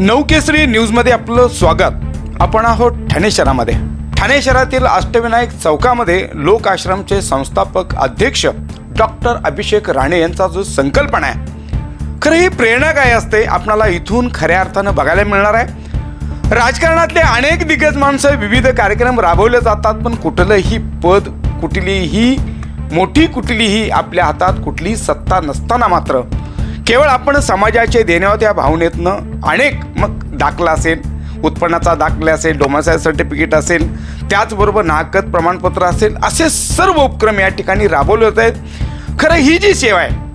नवकेसरी न्यूजमध्ये आपलं स्वागत. आपण आहोत ठाणे शहरामध्ये. ठाणे शहरातील अष्टविनायक चौकामध्ये लोक आश्रमचे संस्थापक अध्यक्ष डॉक्टर अभिषेक राणे यांचा जो संकल्पना आहे खरं ही प्रेरणा काय असते आपणाला इथून खऱ्या अर्थानं बघायला मिळणार आहे? राजकारणातले अनेक दिग्गज माणसं विविध कार्यक्रम राबवले जातात पण कुठलंही पद कुठलीही मोठी कुठलीही आपल्या हातात कुठलीही सत्ता नसताना मात्र केवळ आपण समाजाचे देण्यावर त्या भावनेतनं अनेक मग दाखला असेल उत्पन्नाचा दाखला असेल डोमासाईल सर्टिफिकेट असेल त्याचबरोबर नाहकत प्रमाणपत्र असेल असे सर्व उपक्रम या ठिकाणी राबवले होत आहेत. खरं ही जी सेवा आहे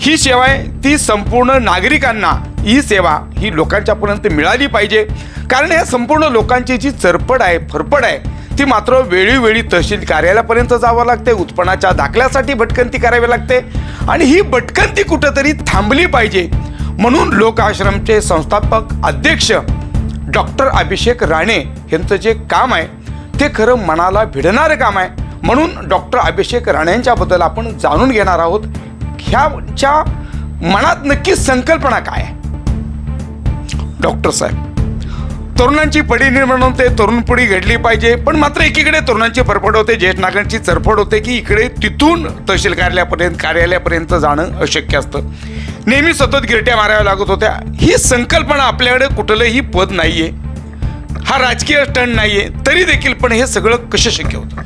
ही सेवा आहे ती संपूर्ण नागरिकांना ही सेवा ही लोकांच्यापर्यंत मिळाली पाहिजे. कारण या संपूर्ण लोकांची जी चरपड आहे फरफड आहे ती मात्र वेळोवेळी तहसील कार्यालयापर्यंत जावं लागते उत्पन्नाच्या दाखल्यासाठी भटकंती करावी लागते आणि ही भटकंती कुठंतरी थांबली पाहिजे म्हणून लोक आश्रमचे संस्थापक अध्यक्ष डॉक्टर अभिषेक राणे यांचं जे काम आहे ते खरं मनाला भिडणारं काम आहे. म्हणून डॉक्टर अभिषेक राणेंच्याबद्दल आपण जाणून घेणार आहोत ह्याच्या मनात नक्की संकल्पना काय आहे? डॉक्टर साहेब. तरुणांची पडी निर्माण होते तरुण पिढी घडली पाहिजे. पण मात्र एकीकडे तरुणांची फरफड होते ज्येष्ठ नागरिकांची चरफड होते की इकडे तिथून तहसील कार्यालयापर्यंत कार्यालयापर्यंत जाणं अशक्य असतं. नेहमी सतत गिरट्या माराव्या लागत होत्या. ही संकल्पना आपल्याकडे कुठलंही पद नाहीये. हा राजकीय स्टंट नाहीये. तरी देखील पण हे सगळं कसं शक्य होतं?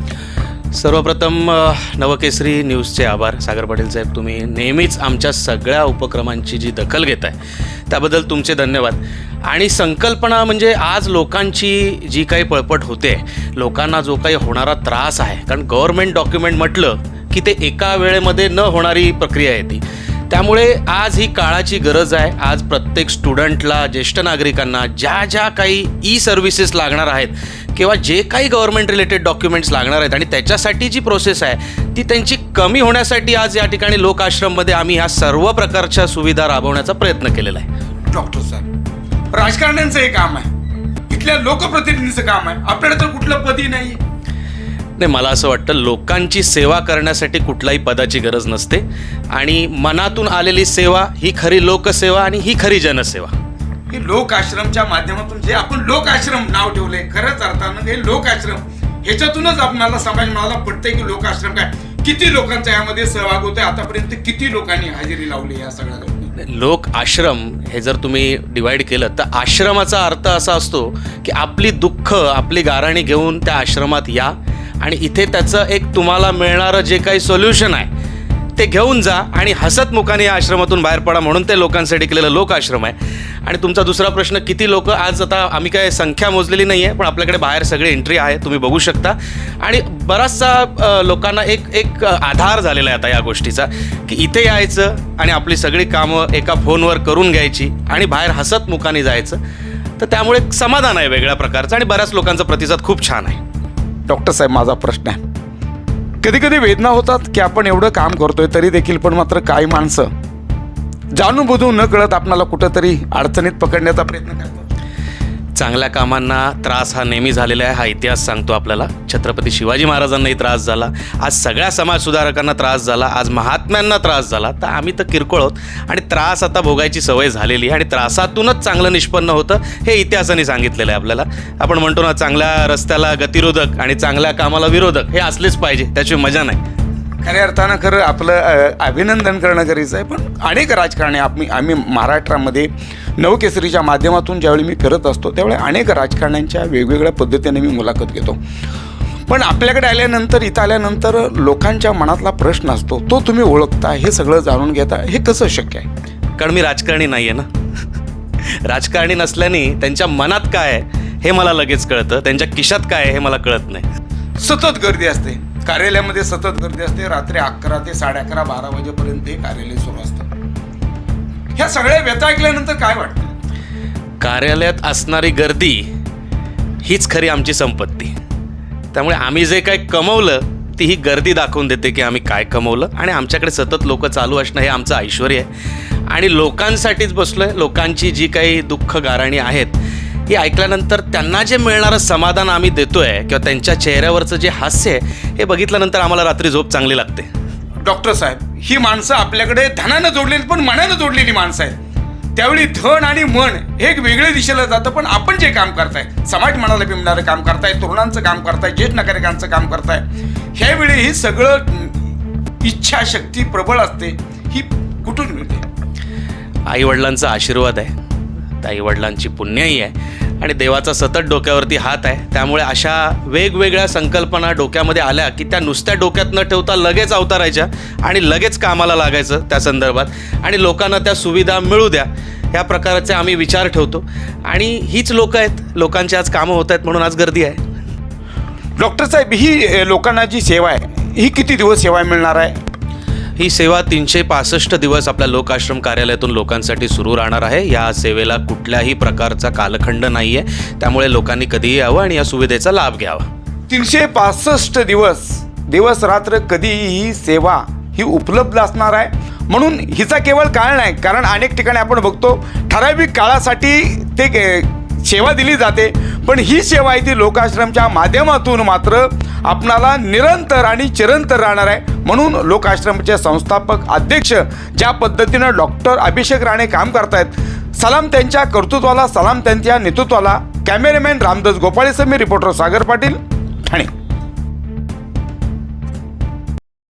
सर्वप्रथम नवकेसरी न्यूजचे आभार. सागर पाटील साहेब तुम्ही नेहमीच आमच्या सगळ्या उपक्रमांची जी दखल घेत आहे त्याबद्दल तुमचे धन्यवाद. आणि संकल्पना म्हणजे आज लोकांची जी काही पळपट होते लोकांना जो काही होणारा त्रास आहे कारण गव्हर्मेंट डॉक्युमेंट म्हटलं की ते एका वेळेमध्ये न होणारी प्रक्रिया आहे ती. त्यामुळे आज ही काळाची गरज आहे. आज प्रत्येक स्टुडंटला ज्येष्ठ नागरिकांना ज्या ज्या काही ई सर्व्हिसेस लागणार आहेत किंवा जे काही गव्हर्नमेंट रिलेटेड डॉक्युमेंट्स लागणार आहेत आणि त्याच्यासाठी जी प्रोसेस आहे ती त्यांची कमी होण्यासाठी आज या ठिकाणी लोक आश्रममध्ये आम्ही ह्या सर्व प्रकारच्या सुविधा राबवण्याचा प्रयत्न केलेला आहे. डॉक्टर साहेब राजकारण्यांचं हे काम आहे. इथल्या लोकप्रतिनिधीचं काम आहे. आपल्याकडे तर कुठलं पदही नाही नाही मला असं वाटतं लोकांची सेवा करण्यासाठी कुठलाही पदाची गरज नसते आणि मनातून आलेली सेवा ही खरी लोकसेवा आणि ही खरी जनसेवा. हे लोक आश्रमच्या माध्यमातून जे आपण लोक आश्रम नाव ठेवले खरंच अर्थानं हे लोक आश्रम ह्याच्यातूनच आपणाला समाज मला पटतंय की लोक आश्रम काय? किती लोकांचा यामध्ये सहभाग होतोय? आतापर्यंत किती लोकांनी हजेरी लावली या सगळ्या गोष्टी लोक आश्रम हे जर तुम्ही डिवाईड केलं तर आश्रमाचा अर्थ असा असतो की आपली दुःख आपली गाराणी घेऊन त्या आश्रमात या आणि इथे त्याचं एक तुम्हाला मिळणारं जे काही सोल्युशन आहे ते घेऊन जा आणि हसत मुखाने या आश्रमातून बाहेर पडा म्हणून ते लोकांसाठी केलेलं लोक आश्रम आहे. आणि तुमचा दुसरा प्रश्न किती लोक आज आता आम्ही काय संख्या मोजलेली नाही आहे पण आपल्याकडे बाहेर सगळी एंट्री आहे तुम्ही बघू शकता. आणि बराचसा लोकांना एक एक आधार झालेला आहे आता या गोष्टीचा की इथे यायचं आणि आपली सगळी कामं एका फोनवर करून घ्यायची आणि बाहेर हसत मुखाने जायचं. तर त्यामुळे एक समाधान आहे वेगळ्या प्रकारचं आणि बऱ्याच लोकांचा प्रतिसाद खूप छान आहे. डॉक्टर साहेब माझा प्रश्न आहे. कधी कधी वेदना होतात की आपण एवढं काम करतोय तरी देखील पण मात्र काही माणसं जाणून बुजून न कळत आपणाला कुठंतरी अडचणीत पकडण्याचा प्रयत्न करतो. चांगल्या कामांना त्रास हा नेहमी झालेला आहे हा इतिहास सांगतो आपल्याला. छत्रपती शिवाजी महाराजांनाही त्रास झाला. आज सगळ्या समाजसुधारकांना त्रास झाला. आज महात्म्यांना त्रास झाला. तर आम्ही तर किरकोळ आहोत. आणि त्रास आता भोगायची सवय झालेली आहे. आणि त्रासातूनच चांगलं निष्पन्न होतं हे इतिहासाने सांगितलेलं आहे आपल्याला. आपण म्हणतो ना चांगल्या रस्त्याला गतिरोधक आणि चांगल्या कामाला विरोधक हे असलेच पाहिजे. त्याची मजा नाही. खऱ्या अर्थानं खरं आपलं अभिनंदन करणं गरजेचं आहे. पण अनेक राजकारणी आम्ही आम्ही महाराष्ट्रामध्ये नवकेसरीच्या माध्यमातून ज्यावेळी मी फिरत असतो त्यावेळी अनेक राजकारण्यांच्या वेगवेगळ्या पद्धतीने मी मुलाखत घेतो. पण आपल्याकडे आल्यानंतर इथं आल्यानंतर लोकांच्या मनातला प्रश्न असतो तो तुम्ही ओळखता हे सगळं जाणून घेता हे कसं शक्य आहे? कारण मी राजकारणी नाही आहे ना. राजकारणी नसल्याने त्यांच्या मनात काय आहे हे मला लगेच कळतं. त्यांच्या खिशात काय आहे हे मला कळत नाही. सतत गर्दी असते. कार्यालयामध्ये सतत गर्दी असते. रात्री अकरा ते साडे अकरा बारा वाजेपर्यंत हे कार्यालय सुरू असतं. ह्या सगळ्या व्यथा ऐकल्यानंतर काय वाटतं? कार्यालयात असणारी गर्दी हीच खरी आमची संपत्ती. त्यामुळे आम्ही जे काय कमवलं ती ही गर्दी दाखवून देते की आम्ही काय कमवलं. आणि आमच्याकडे सतत लोक चालू असणं हे आमचं ऐश्वर आहे. आणि लोकांसाठीच बसलो आहे लोकांची जी काही दुःख गाराणी आहेत ही ऐकल्यानंतर त्यांना जे मिळणारं समाधान आम्ही देतोय किंवा त्यांच्या चेहऱ्यावरचं जे हास्य आहे हे बघितल्यानंतर आम्हाला रात्री झोप चांगली लागते. डॉक्टर साहेब ही माणसं आपल्याकडे धनानं जोडलेली पण मनानं जोडलेली माणसं आहेत. त्यावेळी धन आणि मन हे एक वेगळे दिशेला जातं पण आपण जे काम करताय समाज मनाला बिमणारं काम करताय तरुणांचं काम करताय ज्येष्ठ नागरिकांचं काम करताय ह्यावेळी हे सगळं इच्छाशक्ती प्रबळ असते ही कुठून मिळते? आईवडिलांचा आशीर्वाद आहे. आईवडिलांची पुण्याई आहे. आणि देवाचा सतत डोक्यावरती हात आहे. त्यामुळे अशा वेगवेगळ्या संकल्पना डोक्यामध्ये आल्या की त्या नुसत्या डोक्यात न ठेवता लगेच अवतारायच्या आणि लगेच कामाला लागायचं त्या संदर्भात. आणि लोकांना त्या सुविधा मिळू द्या. ह्या प्रकारचे आम्ही विचार ठेवतो. आणि हीच लोकं आहेत. लोकांची आज कामं होत आहेत म्हणून आज गर्दी आहे. डॉक्टर साहेब ही लोकांना जी सेवा आहे ही किती दिवस सेवा मिळणार आहे? ही सेवा तीनशे पासष्ट दिवस आपल्या लोकाश्रम कार्यालयातून लोकांसाठी सुरू राहणार आहे. या सेवेला कुठल्याही प्रकारचा कालखंड नाही आहे त्यामुळे लोकांनी कधीही यावं आणि या सुविधेचा लाभ घ्यावा. तीनशे पासष्ट दिवस दिवस रात्र कधी ही सेवा ही उपलब्ध असणार आहे. म्हणून हिचा केवळ काळ नाही कारण अनेक ठिकाणी आपण बघतो ठराविक काळासाठी ते के- सेवा दिली जाते. पण ही सेवा आहे ती लोकाश्रमच्या माध्यमातून मात्र आपणाला निरंतर आणि चिरंतर राहणार आहे. म्हणून लोकाश्रमचे संस्थापक अध्यक्ष ज्या पद्धतीनं डॉक्टर अभिषेक राणे काम करतायत सलाम त्यांच्या कर्तृत्वाला सलाम त्यांच्या नेतृत्वाला कॅमेरामॅन रामदास गोपाळेसह समी रिपोर्टर सागर पाटील ठाणे.